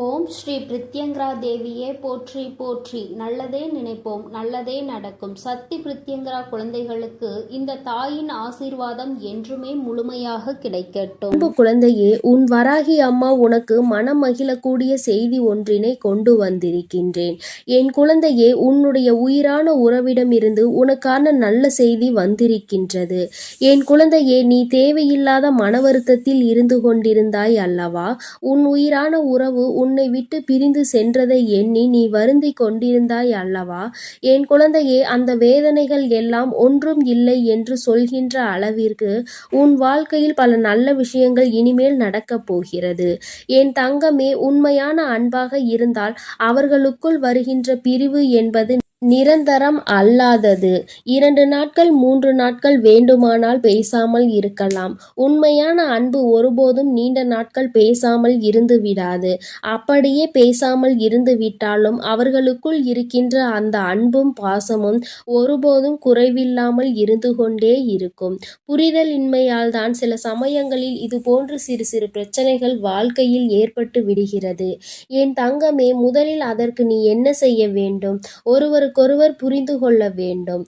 ஓம் ஸ்ரீ பிரித்யங்கரா தேவியே போற்றி போற்றி. நல்லதே நினைப்போம் நல்லதே நடக்கும். சக்தி பிரித்யங்கரா குழந்தைகளுக்கு இந்த தாயின் ஆசீர்வாதம் என்றுமே முழுமையாக கிடைக்கட்டும். அன்பு குழந்தையே உன் வராகி அம்மா உனக்கு மனம் மகிழக்கூடிய செய்தி ஒன்றினை கொண்டு வந்திருக்கின்றேன். என் குழந்தையே உன்னுடைய உயிரான உறவிடமிருந்து உனக்கான நல்ல செய்தி வந்திருக்கின்றது. என் குழந்தையே நீ தேவையில்லாத மன வருத்தத்தில் இருந்து கொண்டிருந்தாய் அல்லவா? உன் உயிரான உறவு உன்னை விட்டு பிரிந்து சென்றதை எண்ணி நீ வருந்தி கொண்டிருந்தாய் அல்லவா? என் குழந்தையே அந்த வேதனைகள் எல்லாம் ஒன்றும் இல்லை என்று சொல்கின்ற அளவிற்கு உன் வாழ்க்கையில் பல நல்ல விஷயங்கள் இனிமேல் நடக்கப் போகிறது. என் தங்கமே உண்மையான அன்பாக இருந்தால் அவர்களுக்குள் வருகின்ற பிரிவு என்பது நிரந்தரம் அல்லாதது. இரண்டு நாட்கள் மூன்று நாட்கள் வேண்டுமானால் பேசாமல் இருக்கலாம். உண்மையான அன்பு ஒருபோதும் நீண்ட நாட்கள் பேசாமல் இருந்து விடாது. அப்படியே பேசாமல் இருந்து விட்டாலும் அவர்களுக்குள் இருக்கின்ற அந்த அன்பும் பாசமும் ஒருபோதும் குறைவில்லாமல் இருந்து கொண்டே இருக்கும். புரிதலின்மையால் தான் சில சமயங்களில் இது போன்று சிறு சிறு பிரச்சனைகள் வாழ்க்கையில் ஏற்பட்டு விடுகிறது. என் தங்கமே முதலில் அதற்கு நீ என்ன செய்ய வேண்டும்? ஒருவருக்கொருவர் புரிந்து கொள்ள வேண்டும்.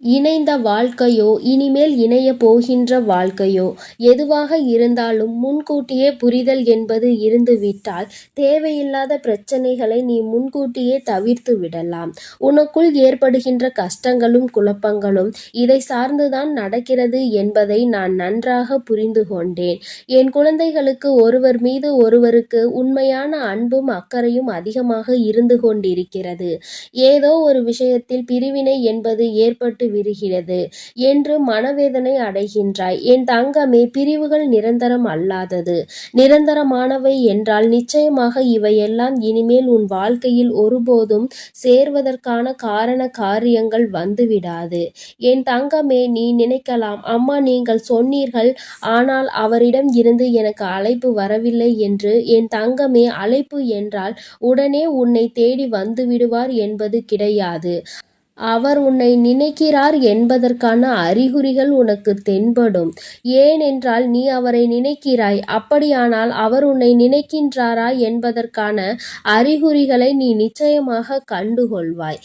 இணைந்த வாழ்க்கையோ இனிமேல் இணைய போகின்ற வாழ்க்கையோ எதுவாக இருந்தாலும் முன்கூட்டியே புரிதல் என்பது இருந்துவிட்டால் தேவையில்லாத பிரச்சனைகளை நீ முன்கூட்டியே தவிர்த்து விடலாம். உனக்குள் ஏற்படுகின்ற கஷ்டங்களும் குழப்பங்களும் இதை சார்ந்துதான் நடக்கிறது என்பதை நான் நன்றாக புரிந்து கொண்டேன். என் குழந்தைகளுக்கு ஒருவர் மீது ஒருவருக்கு உண்மையான அன்பும் அக்கறையும் அதிகமாக இருந்து கொண்டிருக்கிறது. ஏதோ ஒரு விஷயத்தில் பிரிவினை என்பது ஏற்பட்டு விடுகிறது என்று மனவேதனை அடைகின்றாய். என் தங்கமே பிரிவுகள் நிரந்தரம் அல்லாதது. நிரந்தரமானவை என்றால் நிச்சயமாக இவையெல்லாம் இனிமேல் உன் வாழ்க்கையில் ஒருபோதும் சேர்வதற்கான காரண காரியங்கள் வந்துவிடாது. என் தங்கமே நீ நினைக்கலாம் அம்மா நீங்கள் சொன்னீர்கள் ஆனால் அவரிடம் இருந்து எனக்கு அழைப்பு வரவில்லை என்று என் தங்கமே அழைப்பு என்றால் உடனே உன்னை தேடி வந்து விடுவார் என்பது கிடையாது. அவர் உன்னை நினைக்கிறார் என்பதற்கான அறிகுறிகள் உனக்கு தென்படும். ஏனென்றால் நீ அவரை நினைக்கிறாய். அப்படியானால் அவர் உன்னை நினைக்கின்றாரா என்பதற்கான அறிகுறிகளை நீ நிச்சயமாக கண்டுகொள்வாய்.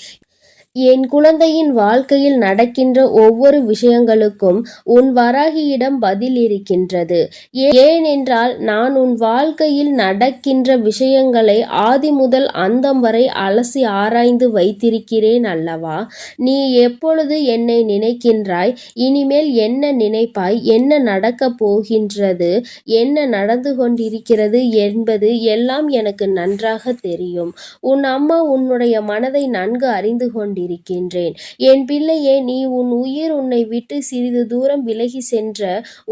என் குழந்தையின் வாழ்க்கையில் நடக்கின்ற ஒவ்வொரு விஷயங்களுக்கும் உன் வராகியிடம் பதில் இருக்கின்றது. ஏனென்றால் நான் உன் வாழ்க்கையில் நடக்கின்ற விஷயங்களை ஆதி முதல் அந்தம் வரை அலசி ஆராய்ந்து வைத்திருக்கிறேன் அல்லவா? நீ எப்பொழுது என்னை நினைக்கின்றாய்? இனிமேல் என்ன நினைப்பாய்? என்ன நடக்கப் போகின்றது? என்ன நடந்து கொண்டிருக்கிறது என்பது எல்லாம் எனக்கு நன்றாக தெரியும். உன் அம்மா உன்னுடைய மனதை நன்கு அறிந்து கொண்டு கொண்டிருக்கின்றேன். என் பிள்ளையே நீ உன் உயிர் உன்னை விட்டு சிறிது தூரம் விலகி சென்ற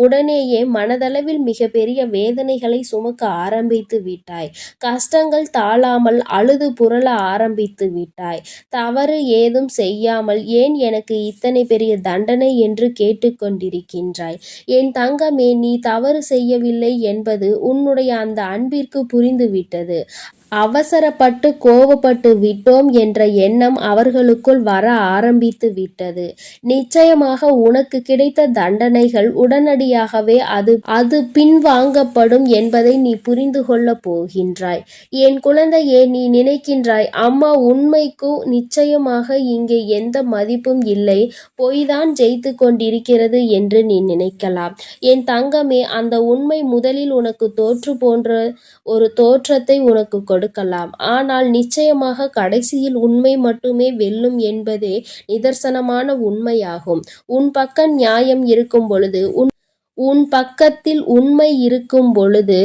உடனேயே மனதளவில் மிகப்பெரிய வேதனைகளை சுமக்க ஆரம்பித்து விட்டாய். கஷ்டங்கள் தாழாமல் அழுது புரள ஆரம்பித்து விட்டாய். தவறு ஏதும் செய்யாமல் ஏன் எனக்கு இத்தனை பெரிய தண்டனை என்று கேட்டுக்கொண்டிருக்கின்றாய் என் தங்கமே நீ தவறு செய்யவில்லை என்பது உன்னுடைய அந்த அன்பிற்கு புரிந்துவிட்டது. அவசரப்பட்டு கோபப்பட்டு விட்டோம் என்ற எண்ணம் அவர்களுக்குள் வர ஆரம்பித்து விட்டது. நிச்சயமாக உனக்கு கிடைத்த தண்டனைகள் உடனடியாகவே அது அது பின்வாங்கப்படும் என்பதை நீ புரிந்து கொள்ள போகின்றாய். என் குழந்தையே நீ நினைக்கின்றாய் அம்மா உண்மைக்கு நிச்சயமாக இங்கே எந்த மதிப்பும் இல்லை. பொய்தான் ஜெயித்து கொண்டிருக்கிறது என்று நீ நினைக்கலாம். என் தங்கமே அந்த உண்மை முதலில் உனக்கு தோற்று போன்ற ஒரு தோற்றத்தை உனக்கு கொடுக்கலாம். ஆனால் நிச்சயமாக கடைசியில் உண்மை மட்டுமே வெல்லும் என்பதே நிதர்சனமான உண்மையாகும். உன் பக்கம் நியாயம் இருக்கும் பொழுது உன் உன் பக்கத்தில் உண்மை இருக்கும் பொழுது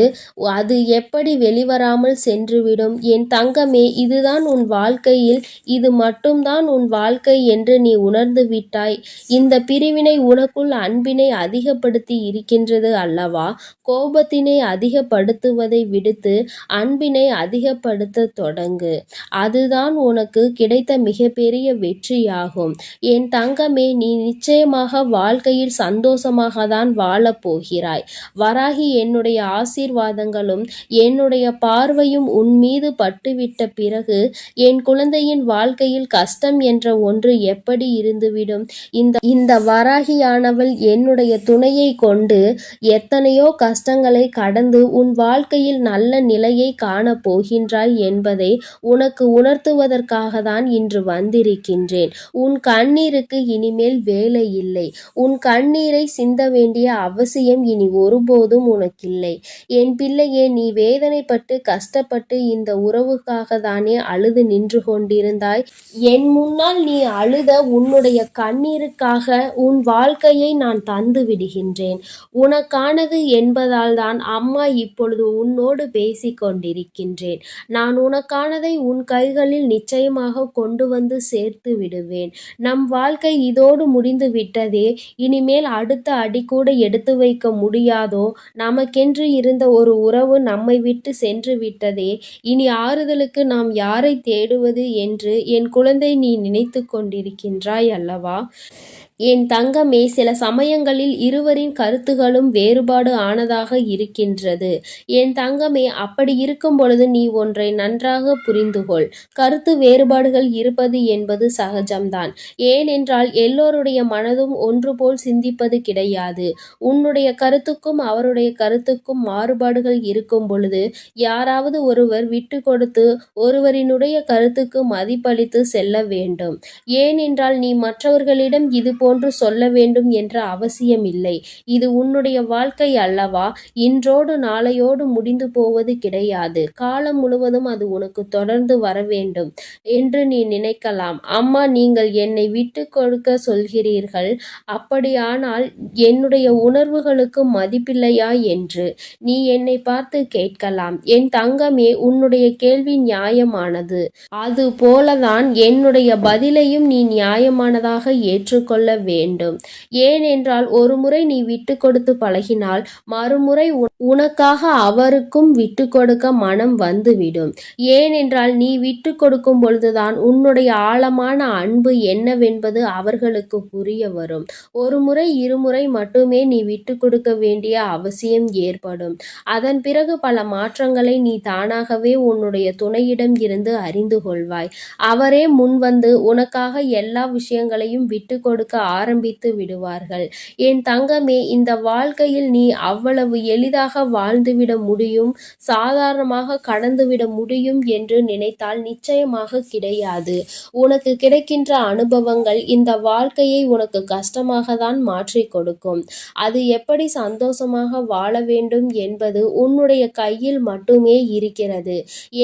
அது எப்படி வெளிவராமல் சென்றுவிடும்? என் தங்கமே இதுதான் உன் வாழ்க்கையில் இது மட்டும்தான் உன் வாழ்க்கை என்று நீ உணர்ந்து விட்டாய். இந்த பிரிவினை உனக்குள் அன்பினை அதிகப்படுத்தி இருக்கின்றது அல்லவா? கோபத்தினை அதிகப்படுத்துவதை விடுத்து அன்பினை அதிகப்படுத்த தொடங்கு. அதுதான் உனக்கு கிடைத்த மிகப்பெரிய வெற்றியாகும். என் தங்கமே நீ நிச்சயமாக வாழ்க்கையில் சந்தோஷமாக தான் வாழ வாழப் வராகி என்னுடைய ஆசீர்வாதங்களும் என்னுடைய பார்வையும் உன்மீது பட்டுவிட்ட பிறகு என் குழந்தையின் வாழ்க்கையில் கஷ்டம் என்ற ஒன்று எப்படி இருந்துவிடும்? இந்த இந்த வராகியானவள் என்னுடைய துணையை கொண்டு எத்தனையோ கஷ்டங்களை கடந்து உன் வாழ்க்கையில் நல்ல நிலையை காணப் போகின்றாய் என்பதை உனக்கு உணர்த்துவதற்காக தான் இன்று வந்திருக்கின்றேன். உன் கண்ணீருக்கு இனிமேல் வேலை இல்லை. உன் கண்ணீரை சிந்த வேண்டிய அவசியம் இனி ஒருபோதும் உனக்கில்லை. என் பிள்ளையே நீ வேதனைப்பட்டு கஷ்டப்பட்டு இந்த உறவுக்காக தானே அழுது நின்று கொண்டிருந்தாய். என் முன்னால் நீ அழுத உன்னுடைய கண்ணீருக்காக உன் வாழ்க்கையை நான் தந்து விடுகின்றேன். உனக்கானது என்பதால் தான் அம்மா இப்பொழுது உன்னோடு பேசி கொண்டிருக்கின்றேன். நான் உனக்கானதை உன் கைகளில் நிச்சயமாக கொண்டு வந்து சேர்த்து விடுவேன். நம் வாழ்க்கை இதோடு முடிந்து விட்டதே. இனிமேல் அடுத்த அடி கூட எடுத்து வைக்க முடியாதோ? நமக்கென்று இருந்த ஒரு உறவு நம்மை விட்டு சென்று விட்டதே. இனி ஆறுதலுக்கு நாம் யாரை தேடுவது என்று என் குழந்தை நீ நினைத்து கொண்டிருக்கின்றாய் அல்லவா? என் தங்கமே சில சமயங்களில் இருவரின் கருத்துகளும் வேறுபாடு ஆனதாக இருக்கின்றது. என் தங்கமே அப்படி இருக்கும் பொழுது நீ ஒன்றை நன்றாக புரிந்துகொள். கருத்து வேறுபாடுகள் இருப்பது என்பது சகஜம்தான். ஏனென்றால் எல்லோருடைய மனதும் ஒன்று போல் சிந்திப்பது கிடையாது. உன்னுடைய கருத்துக்கும் அவருடைய கருத்துக்கும் மாறுபாடுகள் இருக்கும் பொழுது யாராவது ஒருவர் விட்டு கொடுத்து ஒருவரினுடைய கருத்துக்கு மதிப்பளித்து செல்ல வேண்டும். ஏனென்றால் நீ மற்றவர்களிடம் இது போன்று சொல்ல வேண்டும் என்ற அவசியமில்லை. இது உன்னுடைய வாழ்க்கை அல்லவா? இன்றோடு நாளையோடு முடிந்து போவது கிடையாது. காலம் முழுவதும் அது உனக்கு தொடர்ந்து வர வேண்டும் என்று நீ நினைக்கலாம். அம்மா நீங்கள் என்னை விட்டு கொடுக்க சொல்கிறீர்கள். அப்படியானால் என்னுடைய உணர்வுகளுக்கு மதிப்பில்லையா என்று நீ என்னை பார்த்து கேட்கலாம். என் தங்கமே உன்னுடைய கேள்வி நியாயமானது. அது போலதான் என்னுடைய பதிலையும் நீ நியாயமானதாக ஏற்றுக்கொள்ள வேண்டும். ஏனென்றால் ஒரு முறை நீ விட்டு கொடுத்து பழகினால் மறுமுறை உனக்காக அவருக்கும் விட்டு கொடுக்க மனம் வந்துவிடும். ஏனென்றால் நீ விட்டு கொடுக்கும் பொழுதுதான் உன்னுடைய ஆழமான அன்பு என்னவென்பது அவர்களுக்கு புரிய வரும். ஒரு முறை இருமுறை மட்டுமே நீ விட்டு கொடுக்க வேண்டிய அவசியம் ஏற்படும். அதன் பிறகு பல மாற்றங்களை நீ தானாகவே உன்னுடைய துணையிடம் இருந்து அறிந்து கொள்வாய். அவரே முன்வந்து உனக்காக எல்லா விஷயங்களையும் விட்டு கொடுக்க ஆரம்பித்து விடுவார்கள். என் தங்கமே இந்த வாழ்க்கையில் நீ அவ்வளவு எளிதாக வாழ்ந்துவிட முடியும் சாதாரணமாக கடந்துவிட முடியும் என்று நினைத்தால் நிச்சயமாக கிடையாது. உனக்கு கிடைக்கின்ற அனுபவங்கள் இந்த வாழ்க்கையை உனக்கு கஷ்டமாக தான் மாற்றிக் கொடுக்கும். அது எப்படி சந்தோஷமாக வாழ வேண்டும் என்பது உன்னுடைய கையில் மட்டுமே இருக்கிறது.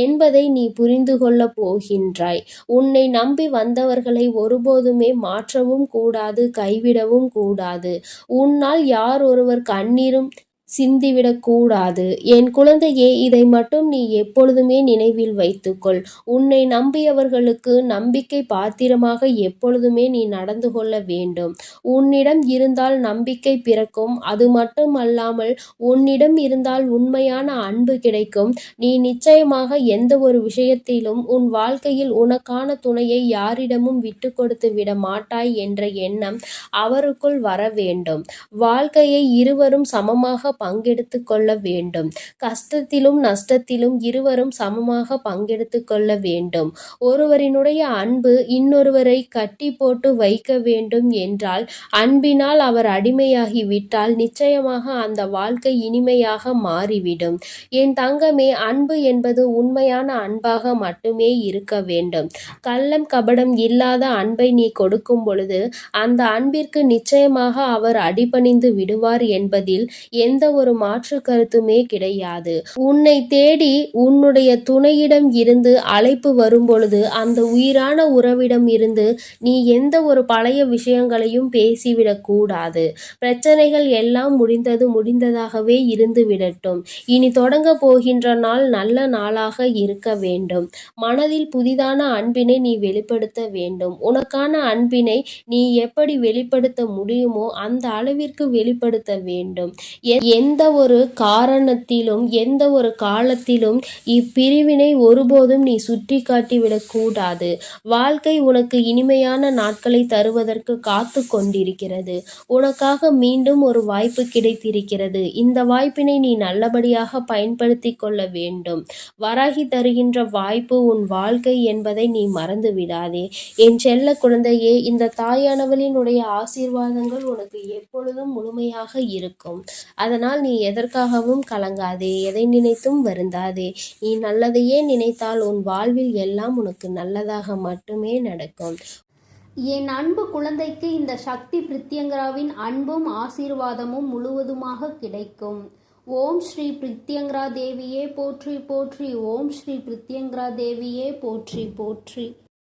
என்பதை நீ புரிந்து கொள்ளப் போகின்றாய். உன்னை நம்பி வந்தவர்களை ஒருபோதுமே மாற்றவும் கூடாது. கைவிடவும் கூடாது. உன்னால் யார் ஒருவர் கண்ணீரும் சிந்திவிடக்கூடாது. என் குழந்தையே இதை மட்டும் நீ எப்பொழுதுமே நினைவில் வைத்துக்கொள். உன்னை நம்பியவர்களுக்கு நம்பிக்கை பாத்திரமாக எப்பொழுதுமே நீ நடந்து கொள்ள வேண்டும். உன்னிடம் இருந்தால் நம்பிக்கை பிறக்கும். அது மட்டுமல்லாமல் உன்னிடம் இருந்தால் உண்மையான அன்பு கிடைக்கும். நீ நிச்சயமாக எந்த ஒரு விஷயத்திலும் உன் வாழ்க்கையில் உனக்கான துணையை யாரிடமும் விட்டு கொடுத்து விட மாட்டாய் என்ற எண்ணம் அவருக்குள் வர வேண்டும். வாழ்க்கையை இருவரும் சமமாக பங்கெடுத்து கொள்ள வேண்டும். கஷ்டத்திலும் நஷ்டத்திலும் இருவரும் சமமாக பங்கெடுத்து கொள்ள வேண்டும். ஒருவரினுடைய அன்பு இன்னொருவரை கட்டி போட்டு வைக்க வேண்டும் என்றால் அன்பினால் அவர் அடிமையாகிவிட்டால் நிச்சயமாக அந்த வாழ்க்கை இனிமையாக மாறிவிடும். என் தங்கமே அன்பு என்பது உண்மையான அன்பாக மட்டுமே இருக்க வேண்டும். கள்ளம் கபடம் இல்லாத அன்பை நீ கொடுக்கும் பொழுது அந்த அன்பிற்கு நிச்சயமாக அவர் அடிபணிந்து விடுவார் என்பதில் எந்த ஒரு மாற்று கருத்துமே கிடையாது. உன்னை தேடி உன்னுடைய துணையிடம் இருந்து அழைப்பு வரும்பொழுது அந்த உயிரான உறவிடம் இருந்து நீ எந்த ஒரு பழைய விஷயங்களையும் பேசிவிடக் கூடாது. பிரச்சனைகள் எல்லாம் முடிந்தது முடிந்ததாகவே இருந்து விடட்டும். இனி தொடங்க போகின்ற நாள் நல்ல நாளாக இருக்க வேண்டும். மனதில் புதிதான அன்பினை நீ வெளிப்படுத்த வேண்டும். உனக்கான அன்பினை நீ எப்படி வெளிப்படுத்த முடியுமோ அந்த அளவிற்கு வெளிப்படுத்த வேண்டும். எ- எந்த ஒரு காரணத்திலும் எந்த ஒரு காலத்திலும் இப்பிரிவினை ஒருபோதும் நீ சுற்றி காட்டிவிடக் கூடாது வாழ்க்கை உனக்கு இனிமையான நாட்களை தருவதற்கு காத்து கொண்டிருக்கிறது. உனக்காக மீண்டும் ஒரு வாய்ப்பு கிடைத்திருக்கிறது. இந்த வாய்ப்பினை நீ நல்லபடியாக பயன்படுத்தி கொள்ள வேண்டும். வராகி தருகின்ற வாய்ப்பு உன் வாழ்க்கை என்பதை நீ மறந்து விடாதே. என் செல்ல குழந்தையே இந்த தாயானவளினுடைய ஆசீர்வாதங்கள் உனக்கு எப்பொழுதும் முழுமையாக இருக்கும். அதனால் நீ எதற்காகவும் கலங்காதே எதை நினைத்தும் வருந்தாதே. நீ நல்லதையே நினைத்தால் உன் வாழ்வில் எல்லாம் உனக்கு நல்லதாக மட்டுமே நடக்கும். என் அன்பு குழந்தைக்கு இந்த சக்தி பிரித்யங்கராவின் அன்பும் ஆசீர்வாதமும் முழுவதுமாக கிடைக்கும். ஓம் ஸ்ரீ பிரித்யங்கரா தேவியே போற்றி போற்றி. ஓம் ஸ்ரீ பிரித்யங்கரா தேவியே போற்றி போற்றி.